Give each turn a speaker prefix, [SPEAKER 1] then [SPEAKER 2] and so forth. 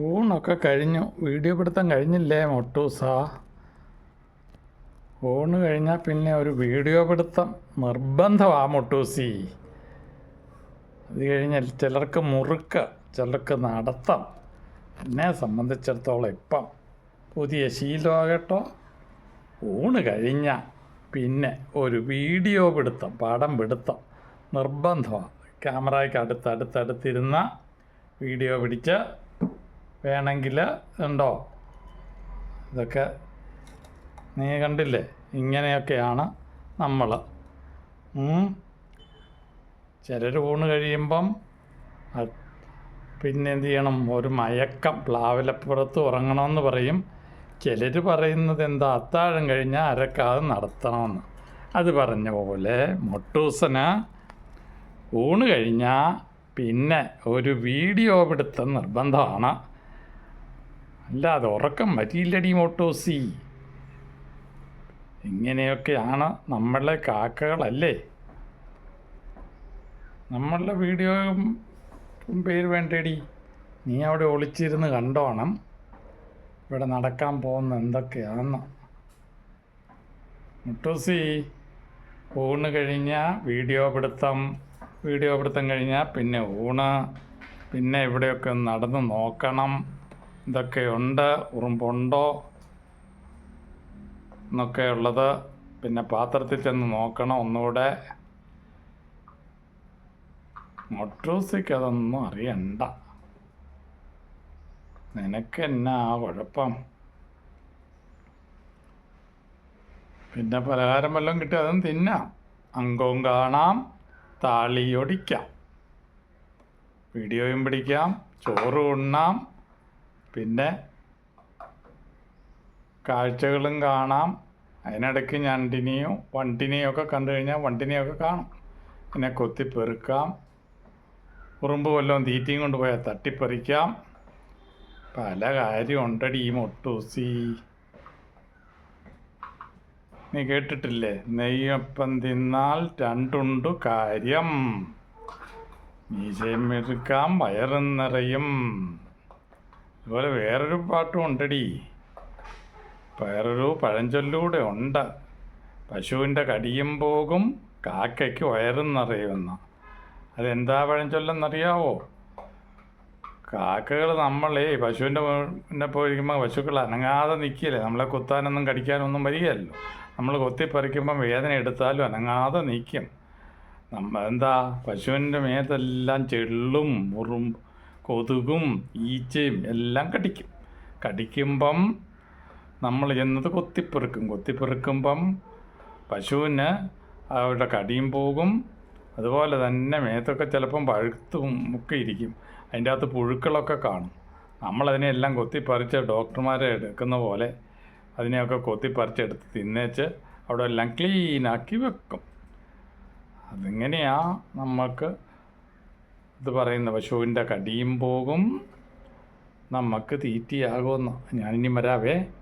[SPEAKER 1] ഊണൊക്കെ കഴിഞ്ഞു. വീഡിയോ പിടുത്തം കഴിഞ്ഞില്ലേ മൊട്ടൂസ? ഊണ് കഴിഞ്ഞാൽ പിന്നെ ഒരു വീഡിയോ പിടുത്തം. നിർബന്ധമാണ് മൊട്ടൂസി. അത് കഴിഞ്ഞാൽ ചിലർക്ക് മുറുക്ക് ചിലർക്ക് നടത്തം. എന്നെ സംബന്ധിച്ചിടത്തോളം ഇപ്പം പുതിയ ശീലമാകട്ടോ. ഊണ് കഴിഞ്ഞാൽ പിന്നെ ഒരു വീഡിയോ പിടുത്തം പടം പിടുത്തം. നിർബന്ധമാണ് ക്യാമറയ്ക്ക് അടുത്തടുത്തടുത്തിരുന്ന വീഡിയോ പിടിച്ച് വേണമെങ്കിൽ ഉണ്ടോ? ഇതൊക്കെ നീ കണ്ടില്ലേ? ഇങ്ങനെയൊക്കെയാണ് നമ്മൾ ചിലർ ഊണ് കഴിയുമ്പം പിന്നെ എന്ത് ചെയ്യണം? ഒരു മയക്കം പ്ലാവിലപ്പുറത്ത് ഉറങ്ങണമെന്ന് പറയും. ചിലർ പറയുന്നത് എന്താ? അത്താഴം കഴിഞ്ഞാൽ അരക്കാതെ നടത്തണമെന്ന്. അത് പറഞ്ഞ പോലെ മൊട്ടൂസന് ഊണ് കഴിഞ്ഞാൽ പിന്നെ ഒരു വീഡിയോ പിടുത്തം നിർബന്ധമാണ്. അല്ലാതെ ഉറക്കം പറ്റിയില്ലടി മോട്ടോസി. ഇങ്ങനെയൊക്കെയാണ് നമ്മളെ കാക്കകളല്ലേ? നമ്മളുടെ വീഡിയോ പേര് വേണ്ടേടി. നീ അവിടെ ഒളിച്ചിരുന്ന് കണ്ടോണം. ഇവിടെ നടക്കാൻ പോകുന്ന എന്തൊക്കെയാണെന്ന് മുട്ടൂസി ഊണ് കഴിഞ്ഞാൽ വീഡിയോ പിടുത്തം വീഡിയോ പിടുത്തം കഴിഞ്ഞാൽ പിന്നെ ഊണ്. പിന്നെ ഇവിടെയൊക്കെ നടന്ന് നോക്കണം. ഇതൊക്കെയുണ്ട് ഉറുമ്പുണ്ടോ എന്നൊക്കെ ഉള്ളത്. പിന്നെ പാത്രത്തിൽ ചെന്ന് നോക്കണം ഒന്നുകൂടെ. മൊട്ടൂസിക്ക് അതൊന്നും അറിയണ്ട. നിനക്ക് എന്നാ കുഴപ്പം? പിന്നെ പലഹാരം വല്ലതും കിട്ടി അതും തിന്നാം. അങ്കവും കാണാം താളിയൊടിക്കാം. വീഡിയോയും പിടിക്കാം ചോറ് ഉണ്ണാം. പിന്നെ കാഴ്ചകളും കാണാം. അതിനിടയ്ക്ക് ഞണ്ടിനെയും വണ്ടിനെയും ഒക്കെ കണ്ടു കഴിഞ്ഞാൽ വണ്ടിനെയൊക്കെ കാണും. പിന്നെ കൊത്തിപ്പെറുക്കാം ഉറുമ്പ് വല്ലതും തീറ്റയും കൊണ്ടുപോയാൽ തട്ടിപ്പറിക്കാം. പല കാര്യമുണ്ടടി ഈ മൊട്ടൂസി. നീ കേട്ടിട്ടില്ലേ? നെയ്യപ്പം തിന്നാൽ രണ്ടുണ്ടു കാര്യം. മീശയും എടുക്കാം വയറും നിറയും. അതുപോലെ വേറൊരു പാട്ടും ഉണ്ടടി. വേറൊരു പഴഞ്ചൊല്ലൂടെ ഉണ്ട്. പശുവിന്റെ കടിയും പോകും കാക്കയ്ക്ക് വയറും അതെന്താ പഴഞ്ചൊല്ലെന്നറിയാവോ? കാക്കകൾ നമ്മളേ പശുവിന്റെ പിന്നെ പോയിരിക്കുമ്പോൾ പശുക്കൾ അനങ്ങാതെ നിൽക്കില്ലേ? നമ്മളെ കുത്താനൊന്നും കടിക്കാനൊന്നും വരികയല്ലോ. നമ്മൾ കൊത്തിപ്പറിക്കുമ്പം വേദന എടുത്താലും അനങ്ങാതെ നിൽക്കും. നമ്മ എന്താ? പശുവിന്റെ മേത്തെല്ലാം ചെള്ളും മുറും കൊതുകും ഈച്ചയും എല്ലാം കടിക്കും. കടിക്കുമ്പം നമ്മൾ ചെന്നത് കൊത്തിപ്പെറുക്കും. കൊത്തിപ്പെറുക്കുമ്പം പശുവിന് അവരുടെ കടിയും പോകും. അതുപോലെ തന്നെ മേത്തൊക്കെ ചിലപ്പം പഴുത്തും ഒക്കെ ഇരിക്കും. അതിന്റെ അകത്ത് പുഴുക്കളൊക്കെ കാണും. നമ്മളതിനെല്ലാം കൊത്തിപ്പറിച്ച് ഡോക്ടർമാരെ എടുക്കുന്ന പോലെ അതിനെയൊക്കെ കൊത്തിപ്പറിച്ചെടുത്ത് തിന്നേച്ച് അവിടെ എല്ലാം ക്ലീനാക്കി വെക്കും. അതിങ്ങനെയാണ് നമുക്ക് ഇത് പറയുന്ന പശുവിന്റെ കടിയും പോകും. നമുക്ക് തീറ്റയാകുമെന്ന്. ഞാനിനി വരാവേ.